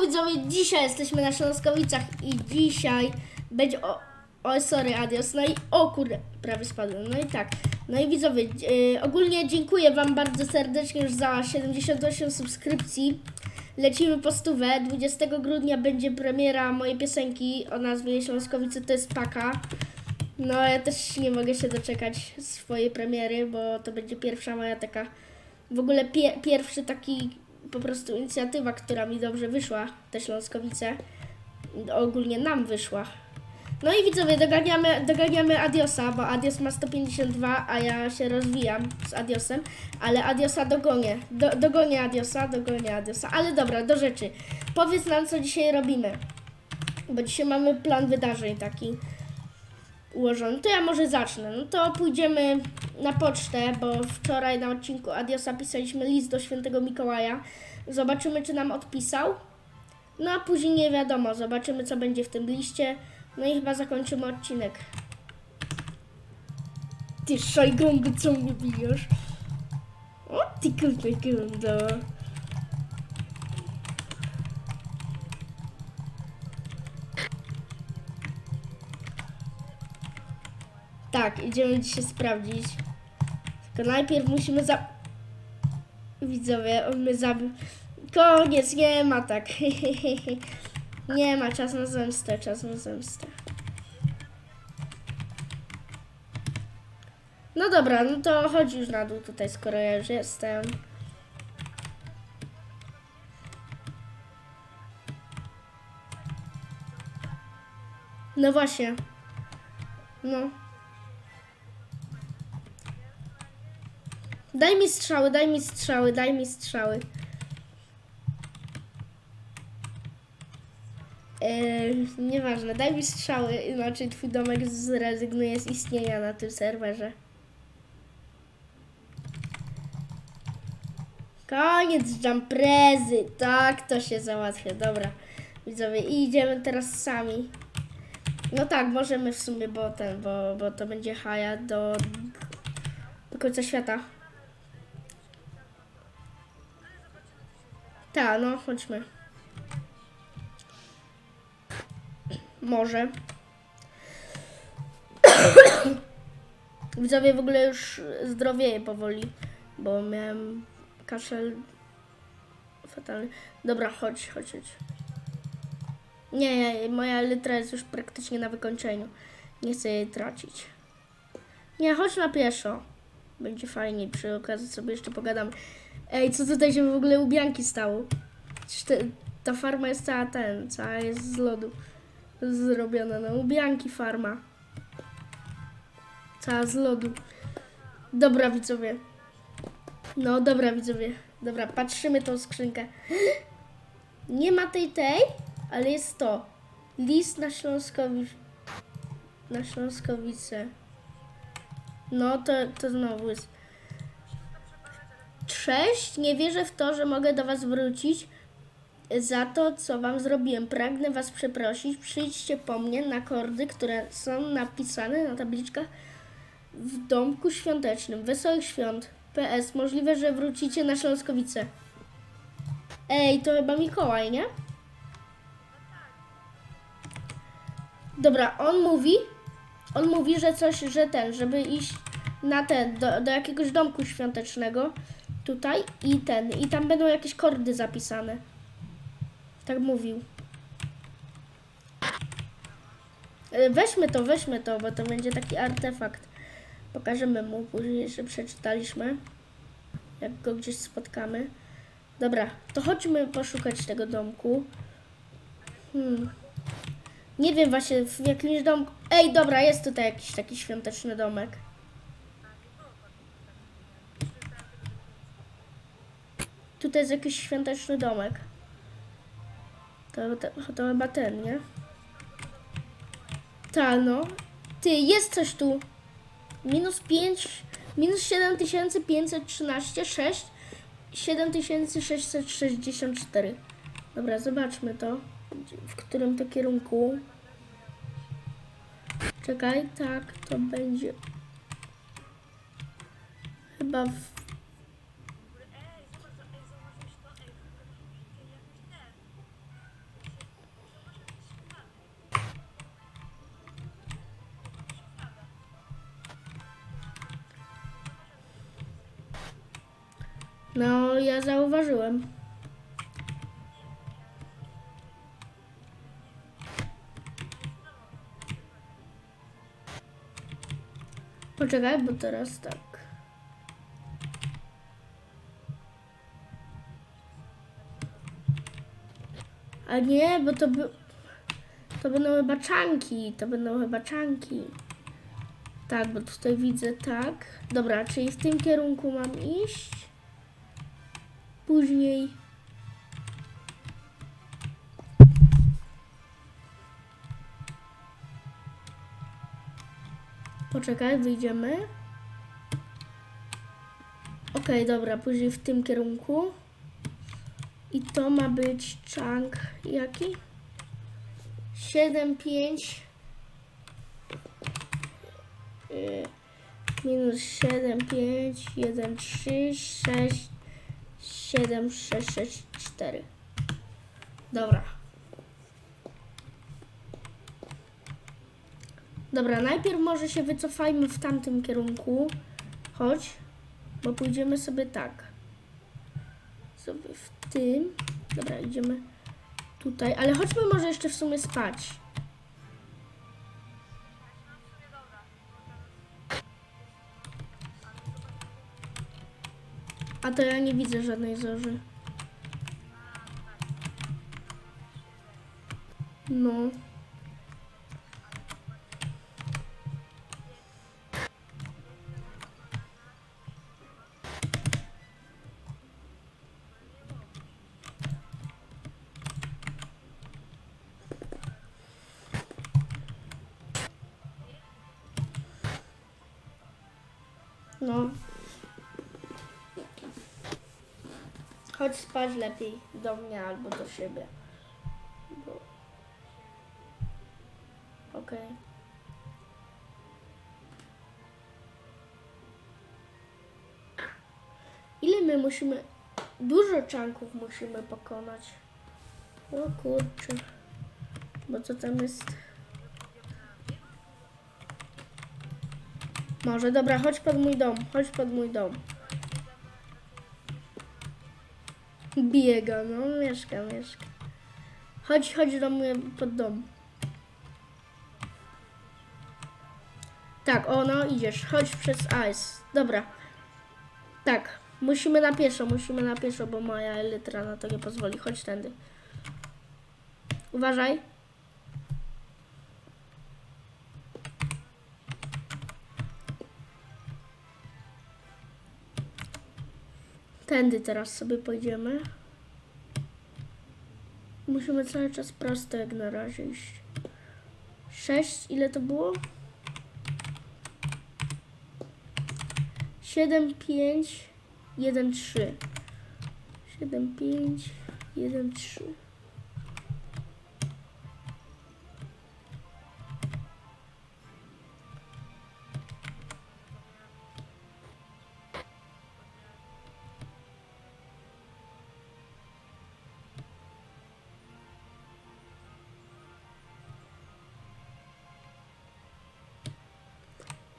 Widzowie, dzisiaj jesteśmy na Śląskowicach i dzisiaj będzie o... O, sorry, adios. No i o kurde, prawie spadłem. No i tak. No i widzowie, yy, ogólnie dziękuję Wam bardzo serdecznie już za 78 subskrypcji. Lecimy po stówę. 20 grudnia będzie premiera mojej piosenki o nazwie Śląskowice to jest paka. No ja też nie mogę się doczekać swojej premiery, bo to będzie pierwsza moja taka w ogóle pie, pierwszy taki po prostu inicjatywa, która mi dobrze wyszła, te Śląskowice. Ogólnie nam wyszła. No i widzowie, doganiamy, doganiamy Adiosa, bo Adios ma 152, a ja się rozwijam z Adiosem, ale Adiosa dogonię. Do, dogonię Adiosa, dogonię Adiosa. Ale dobra, do rzeczy. Powiedz nam, co dzisiaj robimy. Bo dzisiaj mamy plan wydarzeń taki ułożony. To ja może zacznę. No to pójdziemy na pocztę, bo wczoraj na odcinku Adiosa pisaliśmy list do świętego Mikołaja. Zobaczymy, czy nam odpisał. No a później nie wiadomo, zobaczymy, co będzie w tym liście. No i chyba zakończymy odcinek. Ty szajgąby, co mnie bijesz? O, ty kurwa, Tak, idziemy dzisiaj sprawdzić. Tylko najpierw musimy za... Widzowie, on mnie zabił. Koniec, nie ma tak. nie ma, czas na zemstę, czas na zemstę. No dobra, no to chodź już na dół tutaj, skoro ja już jestem. No właśnie. No. Daj mi strzały, daj mi strzały, daj mi strzały. Eee, nieważne, daj mi strzały, inaczej twój domek zrezygnuje z istnienia na tym serwerze. Koniec jumprezy, tak to się załatwia, dobra. Widzowie, idziemy teraz sami. No tak, możemy w sumie, bo ten, bo, bo to będzie haja do, do końca świata. Tak, no chodźmy. Może. Widzowie w ogóle już zdrowieje powoli, bo miałem kaszel fatalny. Dobra, chodź, chodź, chodź. Nie, moja litra jest już praktycznie na wykończeniu. Nie chcę jej tracić. Nie, chodź na pieszo. Będzie fajnie, przy okazji sobie jeszcze pogadamy. Ej, co tutaj się w ogóle u Bianki stało? Ta farma jest cała ten, cała jest z lodu zrobiona. No, u Bianki farma. Cała z lodu. Dobra, widzowie. No, dobra, widzowie. Dobra, patrzymy tą skrzynkę. Nie ma tej tej, ale jest to. List na Śląskowi... Na Śląskowice. No, to, to znowu jest... Cześć, nie wierzę w to, że mogę do Was wrócić za to, co Wam zrobiłem. Pragnę Was przeprosić. Przyjdźcie po mnie na kordy, które są napisane na tabliczkach w domku świątecznym. Wesołych świąt. PS. Możliwe, że wrócicie na Śląskowice. Ej, to chyba Mikołaj, nie? Dobra, on mówi, on mówi, że coś, że ten, żeby iść na ten, do, do jakiegoś domku świątecznego tutaj i ten, i tam będą jakieś kordy zapisane. Tak mówił. E, Weźmy to, weźmy to, bo to będzie taki artefakt. Pokażemy mu później, że przeczytaliśmy. Jak go gdzieś spotkamy. Dobra, to chodźmy poszukać tego domku. Hmm. Nie wiem właśnie w jakimś domku. Ej, dobra, jest tutaj jakiś taki świąteczny domek. Tutaj jest jakiś świąteczny domek. To, to, to chyba ten, nie? Ta, no. Ty, jest coś tu. Minus 5, minus 7513, 6, 7664. Dobra, zobaczmy to. W którym to kierunku. Czekaj, tak, to będzie. Chyba w No, ja zauważyłem. Poczekaj, bo teraz tak. A nie, bo to by... To będą chyba czanki, to będą chyba czanki. Tak, bo tutaj widzę tak. Dobra, czyli w tym kierunku mam iść. Później. Poczekaj, wyjdziemy. Okej, dobra, później w tym kierunku. I to ma być chunk jaki? 7, 5 y, minus 7, 5, 1, 3, 6, 7, 6, 6, 4. Dobra. Dobra, najpierw może się wycofajmy w tamtym kierunku. Chodź, bo pójdziemy sobie tak. Sobie w tym. Dobra, idziemy tutaj, ale chodźmy może jeszcze w sumie spać. A to ja nie widzę żadnej zorzy. No. Chodź spać lepiej do mnie albo do siebie. Bo... Okej. Ile my musimy... Dużo czanków musimy pokonać. O kurczę. Bo co tam jest... Może, dobra, chodź pod mój dom, chodź pod mój dom. Biega, no, mieszka, mieszka. Chodź, chodź do mnie pod dom. Tak, o, no, idziesz, chodź przez ice. Dobra. Tak, musimy na pieszo, musimy na pieszo, bo moja elytra na to nie pozwoli. Chodź tędy. Uważaj. Tędy teraz sobie pójdziemy. Musimy cały czas prosto jak na razie iść. 6, ile to było? 7, 5, 1, 3. 7, 5, 1, 3.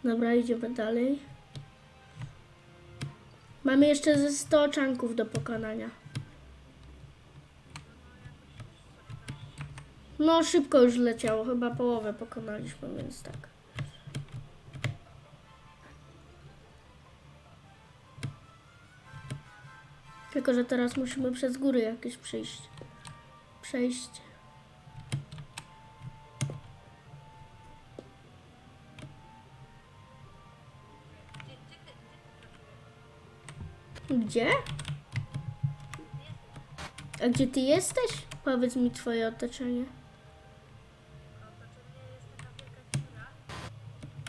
Dobra, idziemy dalej. Mamy jeszcze ze 100 czanków do pokonania. No, szybko już leciało. Chyba połowę pokonaliśmy, więc tak. Tylko, że teraz musimy przez góry jakieś przejść. Przejść. Gdzie? A gdzie ty jesteś? Powiedz mi twoje otoczenie.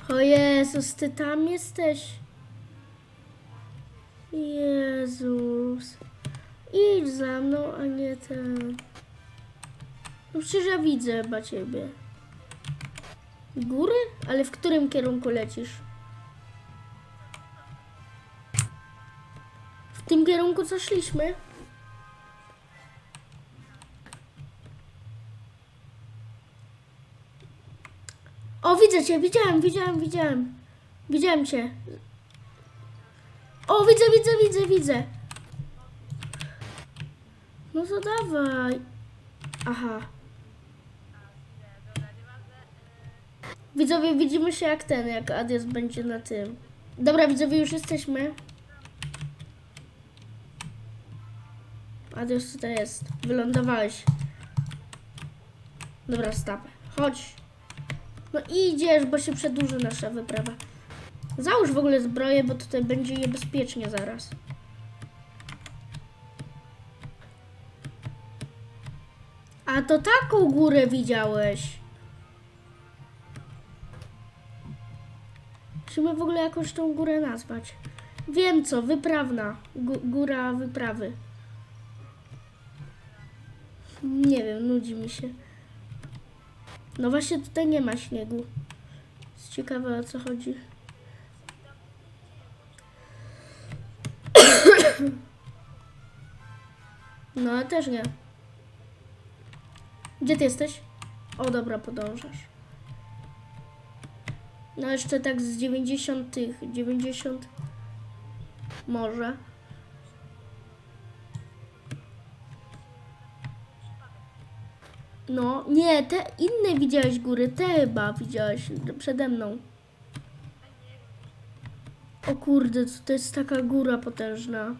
O Jezus, ty tam jesteś? Jezus. Idź za mną, a nie ten. No przecież ja widzę chyba ciebie. Góry? Ale w którym kierunku lecisz? Kierunku, co szliśmy? O, widzę cię, widziałem, widziałem, widziałem. Widziałem cię. O, widzę, widzę, widzę, widzę. No to dawaj. Aha. Widzowie, widzimy się jak ten, jak Adios będzie na tym. Dobra, widzowie, już jesteśmy. Adios tutaj jest. Wylądowałeś. Dobra, stawę. Chodź. No idziesz, bo się przedłuży nasza wyprawa. Załóż w ogóle zbroję, bo tutaj będzie niebezpiecznie zaraz. A to taką górę widziałeś. Musimy w ogóle jakąś tą górę nazwać. Wiem co, wyprawna. Gó- góra wyprawy. Nie wiem, nudzi mi się. No właśnie tutaj nie ma śniegu. Jest ciekawe o co chodzi. No ale też nie. Gdzie ty jesteś? O dobra, podążasz. No jeszcze tak z 90 tych, 90 może. No, nie, te inne widziałeś góry, te chyba widziałeś przede mną. O kurde, to, jest taka góra potężna.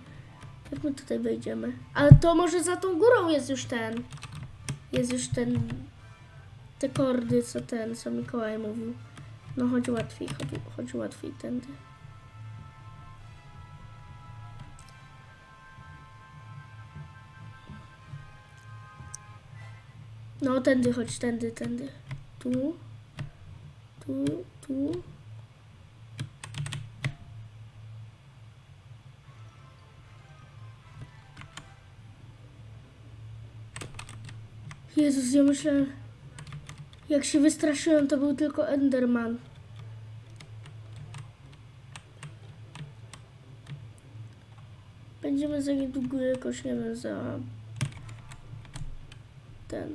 Jak my tutaj wejdziemy? Ale to może za tą górą jest już ten. Jest już ten. Te kordy, co ten, co Mikołaj mówił. No chodź łatwiej, chodź, chodź łatwiej tędy. No tędy, chodź tędy, tędy. Tu, tu, tu. Jezus, ja myślę, jak się wystraszyłem, to był tylko Enderman. Będziemy za niedługo jakoś, nie wiem, za ten.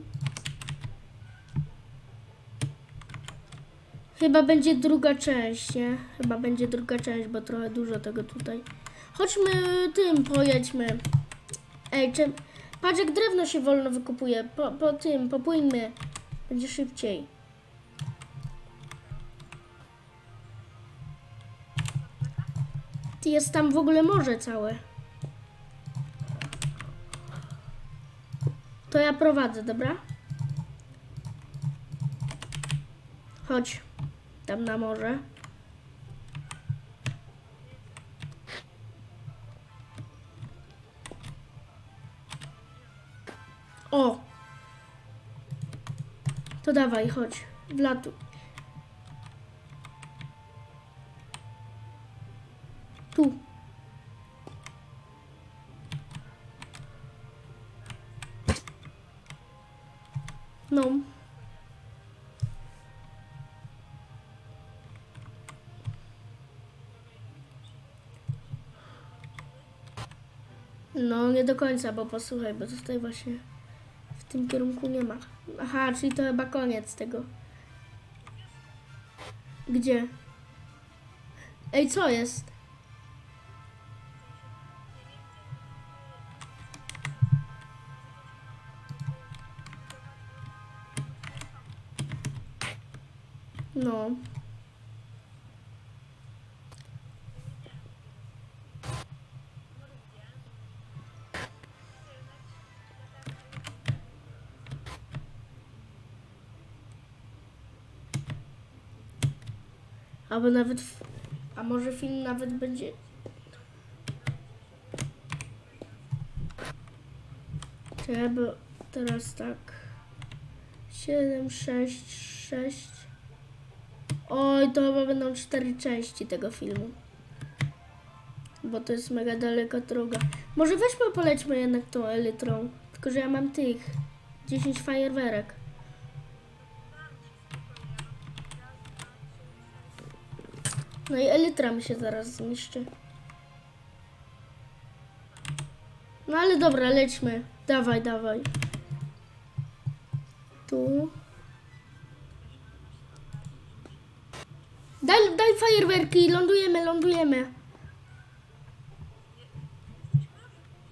Chyba będzie druga część, nie? Chyba będzie druga część, bo trochę dużo tego tutaj. Chodźmy tym, pojedźmy. Ej, czym... Patrz jak drewno się wolno wykupuje. Po, po tym, popłyńmy. Będzie szybciej. Ty, Jest tam w ogóle morze całe. To ja prowadzę, dobra? Chodź. Tam na morze. O! To dawaj, chodź. Wlatuj. No, nie do końca, bo posłuchaj, bo tutaj właśnie w tym kierunku nie ma. Aha, czyli to chyba koniec tego. Gdzie? Ej, co jest? No. Albo nawet. A może film nawet będzie. Bo teraz tak. 7, 6, 6. Oj, to chyba będą cztery części tego filmu. Bo to jest mega daleka droga. Może weźmy, polećmy jednak tą elytrą. Tylko, że ja mam tych 10 fajerwerek. No i elytra mi się zaraz zniszczy. No ale dobra, lećmy. Dawaj, dawaj. Tu. Daj, daj fajerwerki, lądujemy, lądujemy.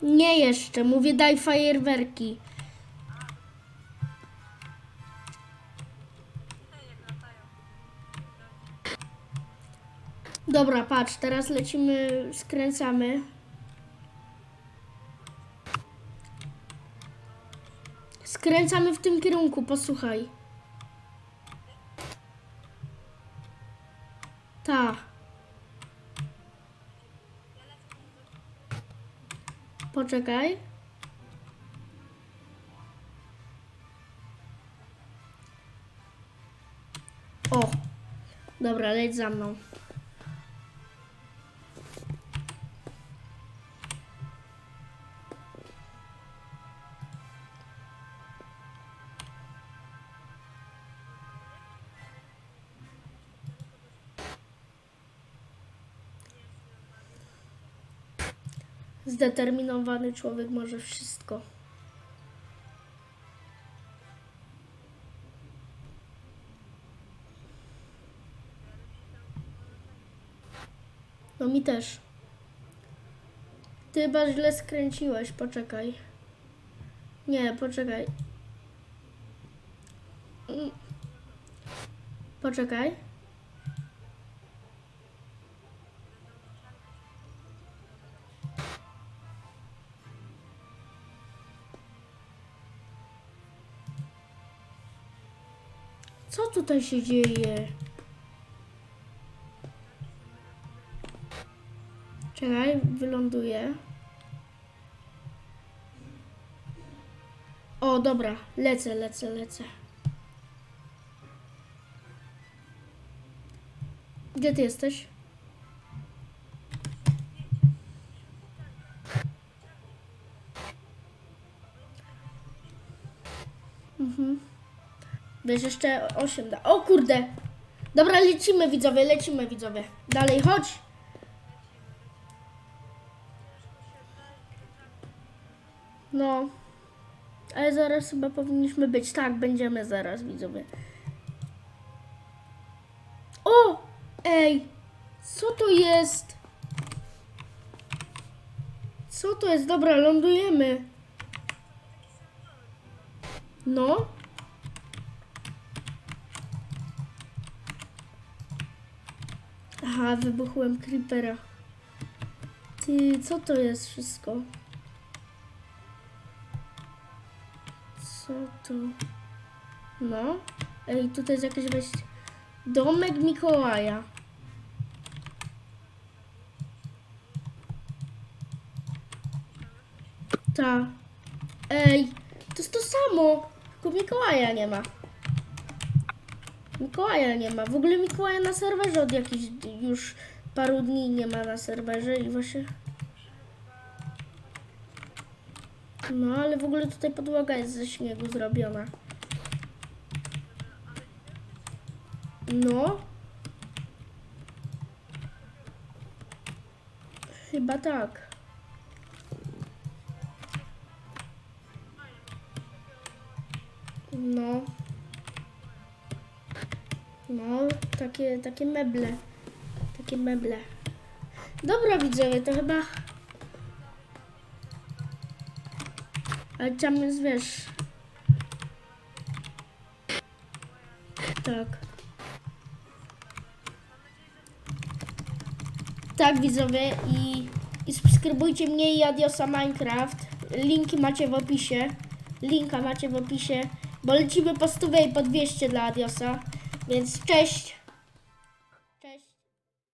Nie jeszcze, mówię daj fajerwerki. Dobra, patrz, teraz lecimy, skręcamy. Skręcamy w tym kierunku, posłuchaj. Ta. Poczekaj. O. Dobra, leć za mną. Zdeterminowany człowiek może wszystko. No mi też. Ty chyba źle skręciłeś, poczekaj. Nie, poczekaj. Mm. Poczekaj. Tutaj się dzieje? Czekaj, wyląduję. O, dobra, lecę, lecę, lecę. Gdzie ty jesteś? Wiesz, jeszcze 8 da. O kurde! Dobra, lecimy widzowie, lecimy widzowie. Dalej, chodź! No. Ale zaraz chyba powinniśmy być. Tak, będziemy zaraz, widzowie. O! Ej! Co to jest? Co to jest? Dobra, lądujemy. No. Aha, wybuchłem creepera. Ty, co to jest wszystko? Co to? No. Ej, tutaj jest jakieś wejście. Domek Mikołaja. Ta. Ej, to jest to samo. Tylko Mikołaja nie ma. Mikołaja nie ma. W ogóle Mikołaja na serwerze od jakichś już paru dni nie ma na serwerze i właśnie... No, ale w ogóle tutaj podłoga jest ze śniegu zrobiona. No. Chyba tak. No. No, takie, takie meble. Takie meble. Dobra, widzowie, to chyba... Ale tam jest, wiesz... Tak. Tak, widzowie, i, i subskrybujcie mnie i Adiosa Minecraft. Linki macie w opisie. Linka macie w opisie, bo lecimy po 100 i po 200 dla Adiosa. Więc cześć!